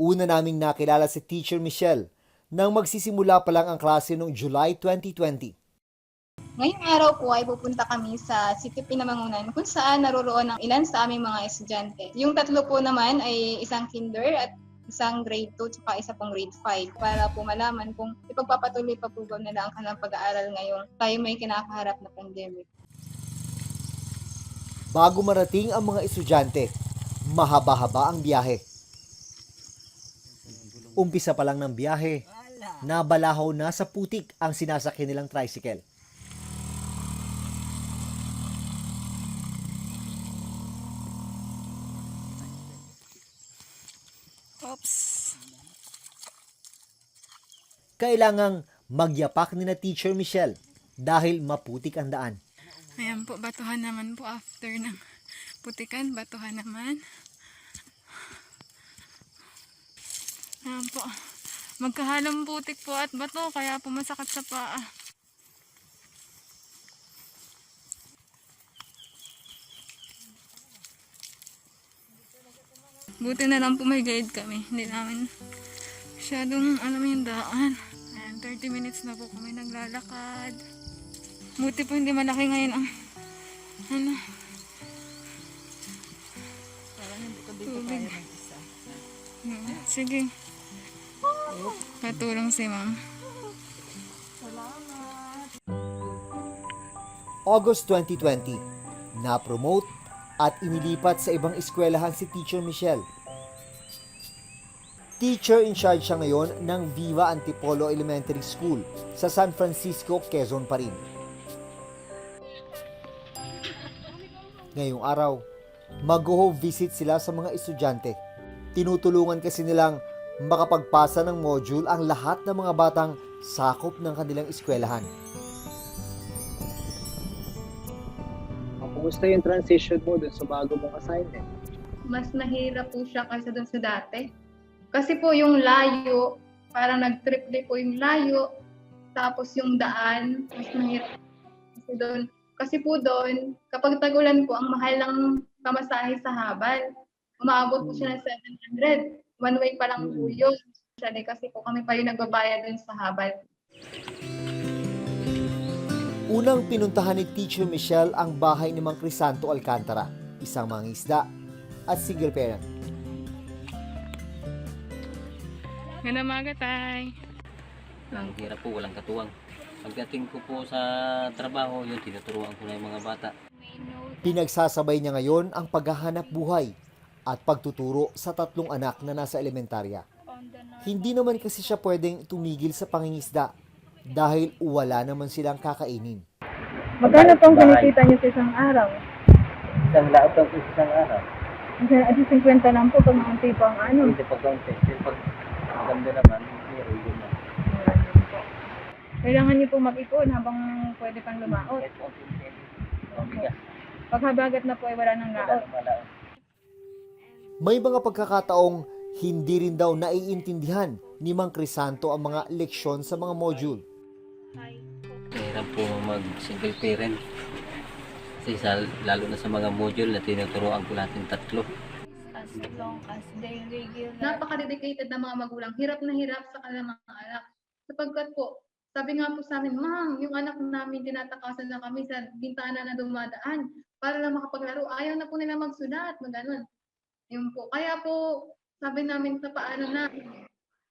Una naming nakilala si Teacher Michelle nang magsisimula pa lang ang klase noong July 2020. Ngayong araw po ay pupunta kami sa City Pinamangunan kung saan naroroon ang ilan sa aming mga estudyante. Yung tatlo po naman ay isang kinder at isang grade 2 tsaka isa pong grade 5 para po malaman kung ipagpapatuloy pa po ba nila ang kanilang pag-aaral ngayong tayo may kinakaharap na pandemic. Bago marating ang mga estudyante, mahaba-haba ang biyahe. Umpisa pa lang ng biyahe, nabalahaw na sa putik ang sinasakyan nilang tricycle. Oops. Kailangang magyapak ni na Teacher Michelle dahil maputik ang daan. Ayan po, batuhan naman po after ng putikan. Batuhan naman. Ayan po. Magkahalong putik po at bato, kaya po masakit sa paa. Buti na lang po may guide kami. Hindi namin masyadong alam yung daan. Ayan, 30 minutes na po kami naglalakad. Buti po hindi malaki ngayon ang ano. Tubig. Hmm, Sige. Katulong si ma'am. August 2020, na-promote at inilipat sa ibang eskwelahan si Teacher Michelle. Teacher in charge siya ngayon ng Viva Antipolo Elementary School sa San Francisco, Quezon pa rin. Ngayong araw, mag-home visit sila sa mga estudyante. Tinutulungan kasi nilang makapagpasa ng module ang lahat ng mga batang sakop ng kanilang eskwelahan. Kumusta yung transition mo dun sa bago mong assignment? Mas mahirap po siya kaysa dun sa dati. Kasi po yung layo, parang nag-triple po yung layo, tapos yung daan, mas mahirap. Kasi doon, kasi po doon, kapag tagulan po, ang mahal ng pamasahe sa habal. Umaabot po siya ng 700. One way pa lang po yun. Actually, kasi po kami pa yung nagbabayad dun sa habal. Unang pinuntahan ni Teacher Michelle ang bahay ni Mang Crisanto Alcantara, isang mangisda at single parent. Ganda maga, tay. Ang hirap po, walang katuwang. Pagdating ko po sa trabaho, yun, tinuturuan ko na yung mga bata. Pinagsasabay niya ngayon ang paghahanap buhay at pagtuturo sa tatlong anak na nasa elementarya. Hindi naman kasi siya pwedeng tumigil sa pangingisda dahil wala naman silang kakainin. Magkano pong kinikita niyo sa isang araw? Isang laot ang isang araw. Kasi 50 lang po pag maunti po ang ano. Hindi pag kaunti. Pag maganda naman, meron din na. Kailangan niyo po mag-ipon habang pwede pang lumaot. Bigas. Pag habagat na po ay wala nang Wala, laot. May mga pagkakataong hindi rin daw naiintindihan ni Mang Crisanto ang mga leksyon sa mga module. Mahirap po mag single parent. Kasi sa, lalo na sa mga module na tinuturuan ko natin tatlo. as long as they regular Napaka-dedicated na mga magulang. Hirap na hirap sa kanilang mga anak. Sapagkat po, sabi nga po sa amin, Ma'am, yung anak namin tinatakasan na kami sa bintana na dumadaan para lang makapaglaro. Ayaw na po nila magsulat, maganon. Yun po. Kaya po, sabi namin sa paano na,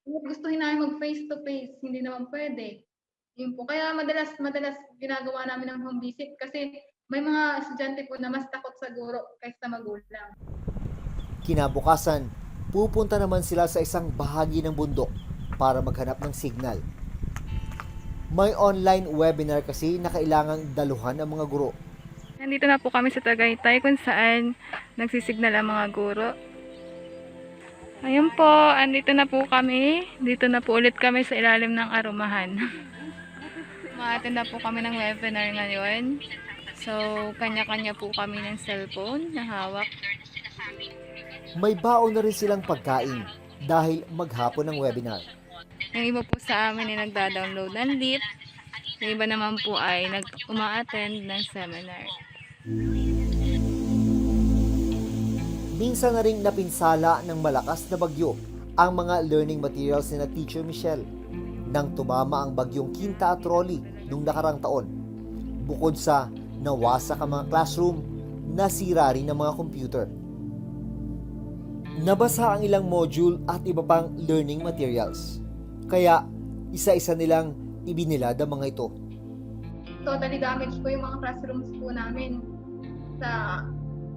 gustuhin namin mag face to face, hindi naman pwede. Yun po. Kaya madalas, madalas ginagawa namin ng home visit kasi may mga estudyante po na mas takot sa guro kaysa magulang. Kinabukasan, pupunta naman sila sa isang bahagi ng bundok para maghanap ng signal. May online webinar kasi na kailangang daluhan ng mga guro. Nandito na po kami sa Tagaytay kung saan nagsisignal ang mga guro. Ayun po, andito na po kami. Dito na po ulit kami sa ilalim ng arumahan. Maatin na po kami ng webinar ngayon. So, kanya-kanya po kami ng cellphone na hawak. May baon na rin silang pagkain dahil maghapon ng webinar. Yung iba po sa amin ay nagda-download ng lit. Yung iba naman po ay nag uma-attend ng seminar. Minsan na rin napinsala ng malakas na bagyo ang mga learning materials ni na Teacher Michelle nang tumama ang bagyong Quinta at Rolly nung nakarang taon. Bukod sa nawasak ang mga classroom, nasira rin ang mga computer. Nabasa ang ilang module at iba pang learning materials. Kaya isa-isa nilang ibinilad ang mga ito. totally damaged po yung mga classrooms po namin. Sa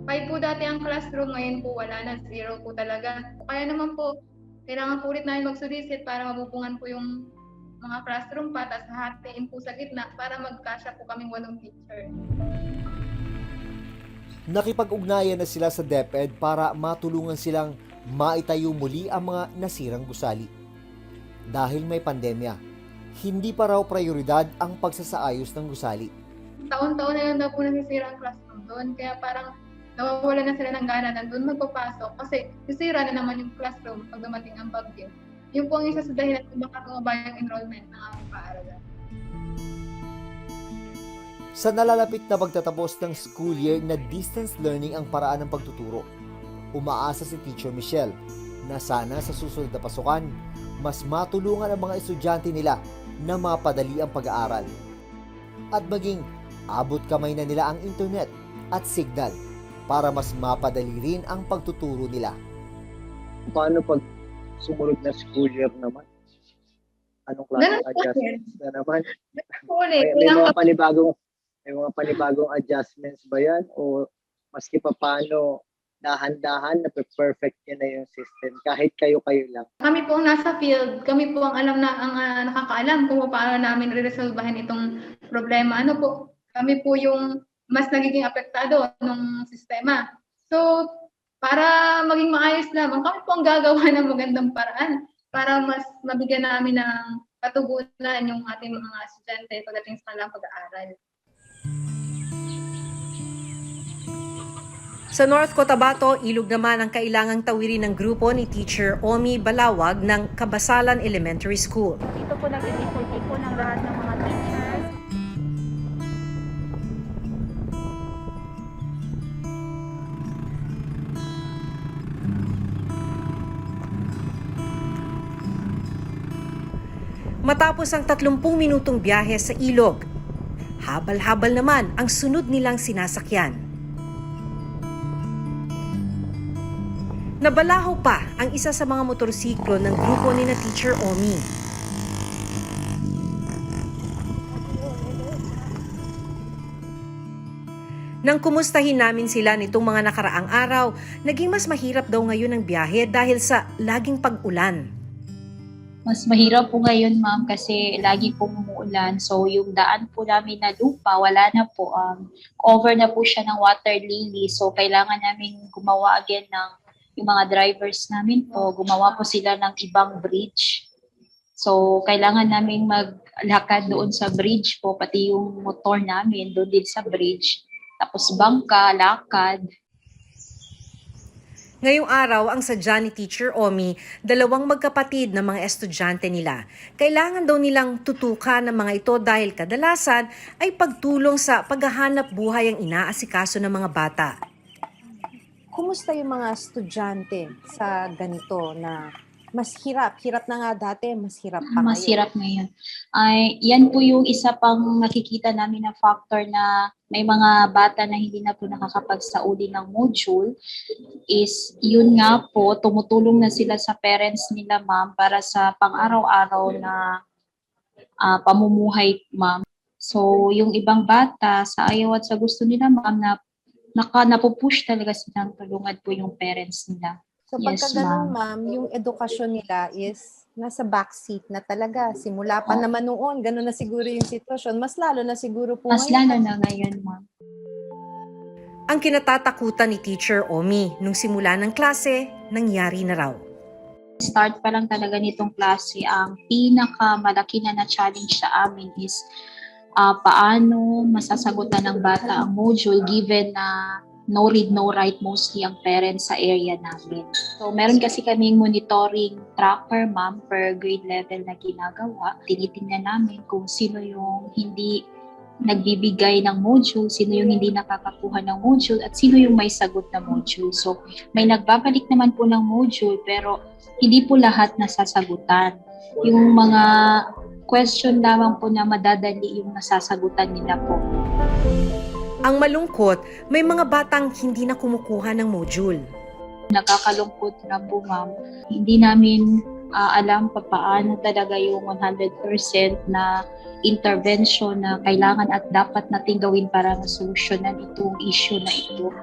5 po dati ang classroom, ngayon po wala na, zero po talaga. Kaya naman po, kailangan po ulit namin magsulisit para mabupungan po yung mga classroom pa, tapos hahatiin po sa gitna para magkasya po kaming walong teacher. Nakipag-ugnayan na sila sa DepEd para matulungan silang maitayo muli ang mga nasirang gusali. Dahil may pandemya, hindi pa raw prioridad ang pagsasaayos ng gusali. Taon-taon na lang daw po nasisira ang classroom doon, kaya parang nawawala na sila ng gana na doon magpapasok kasi sisira na naman yung classroom pag dumating ang bagyo. Yun po ang isa sa dahilan kung bakit bumaba yung enrollment ng aming paaralan. Sa nalalapit na pagtatapos ng school year na distance learning ang paraan ng pagtuturo, umaasa si Teacher Michelle na sana sa susunod na pasukan, mas matulungan ang mga estudyante nila na mapadali ang pag-aaral. At maging abot kamay na nila ang internet at signal para mas mapadali rin ang pagtuturo nila. Paano pag sumunod na school year naman? Anong klase ng adjustments na naman? May, may mga panibagong may mga panibagong adjustments ba yan? O maski pa paano dahan-dahan na perfect niya na yung system kahit kayo-kayo lang. kami po ang nasa field, kami po ang alam na ang ah, nakakaalam kung paano namin re-resolvehan itong problema. Ano po, kami po yung mas nagiging apektado ng sistema. So, para maging maayos lamang, kami po ang gagawa ng magandang paraan para mas mabigyan namin ng katugunan yung ating mga estudyante pagdating sa kanilang pag-aaral. Sa North Cotabato, ilog naman ang kailangang tawirin ng grupo ni Teacher Omi Balawag ng Kabasalan Elementary School. Dito po nag-report Matapos ang 30 minutong biyahe sa ilog, habal-habal naman ang sunod nilang sinasakyan. Nabalaho pa ang isa sa mga motorsiklo ng grupo ni na Teacher Omi. Nang kumustahin namin sila nitong mga nakaraang araw, naging mas mahirap daw ngayon ang biyahe dahil sa laging pag-ulan. Mas mahirap po ngayon, ma'am, kasi lagi pong umuulan. So, yung daan po namin na lupa, wala na po. Um, over na po siya ng water lily. So, kailangan namin gumawa again ng yung mga drivers namin po. Gumawa po sila ng ibang bridge. So, kailangan namin maglakad doon sa bridge po, pati yung motor namin doon din sa bridge. Tapos bangka, lakad. Ngayong araw, ang sadya ni Teacher Omi, dalawang magkapatid na mga estudyante nila. Kailangan daw nilang tutukan ng mga ito dahil kadalasan ay pagtulong sa paghahanap buhay ang inaasikaso ng mga bata. Kumusta yung mga estudyante sa ganito na mas hirap? Hirap na nga dati, mas hirap pa mas ngayon. hirap ngayon. Ay, yan po yung isa pang nakikita namin na factor na may mga bata na hindi na po nakakapagsauli ng module is yun nga po, tumutulong na sila sa parents nila ma'am para sa pang-araw-araw na ah, pamumuhay ma'am. So, yung ibang bata sa ayaw at sa gusto nila ma'am na naka, napupush talaga silang tulungan po yung parents nila. So pagka Yes, ganun, ma'am. yung edukasyon nila is nasa backseat na talaga. Simula pa Oh. naman noon, ganun na siguro yung sitwasyon. Mas lalo na siguro po Mas ngayon. lalo na ngayon ma'am. Ang kinatatakutan ni Teacher Omi nung simula ng klase, nangyari na raw. start pa lang talaga nitong klase, ang pinakamalaki na na-challenge sa amin is ah, paano masasagutan ng bata ang module given na no read, no write mostly ang parents sa area namin. So, meron kasi kaming monitoring tracker, ma'am, per grade level na ginagawa. Tinitingnan namin kung sino yung hindi nagbibigay ng module, sino yung hindi nakakakuha ng module, at sino yung may sagot na module. So, may nagbabalik naman po ng module, pero hindi po lahat nasasagutan. Yung mga question lamang po na madadali yung nasasagutan nila po. Ang malungkot, may mga batang hindi na kumukuha ng module. Nakakalungkot na po, ma'am. Hindi namin ah, alam pa paano talaga yung 100% na intervention na kailangan at dapat nating gawin para masolusyonan itong issue na ito.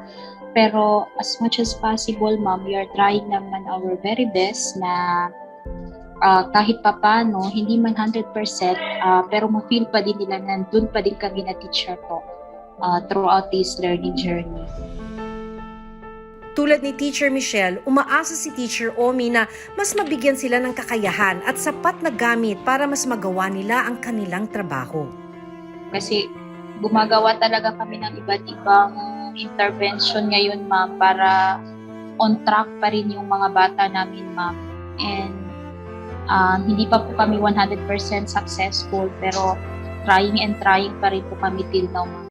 Pero as much as possible, ma'am, we are trying naman our very best na ah, kahit papano, hindi man 100%, ah, pero ma-feel pa din nila na nandun pa din kami na teacher po ah, throughout this learning journey. Tulad ni Teacher Michelle, umaasa si Teacher Omi na mas mabigyan sila ng kakayahan at sapat na gamit para mas magawa nila ang kanilang trabaho. kasi gumagawa talaga kami ng iba't ibang intervention ngayon, ma'am, para on track pa rin yung mga bata namin, ma'am. And um, hindi pa po kami 100% successful, pero trying and trying pa rin po kami till now, ma'am.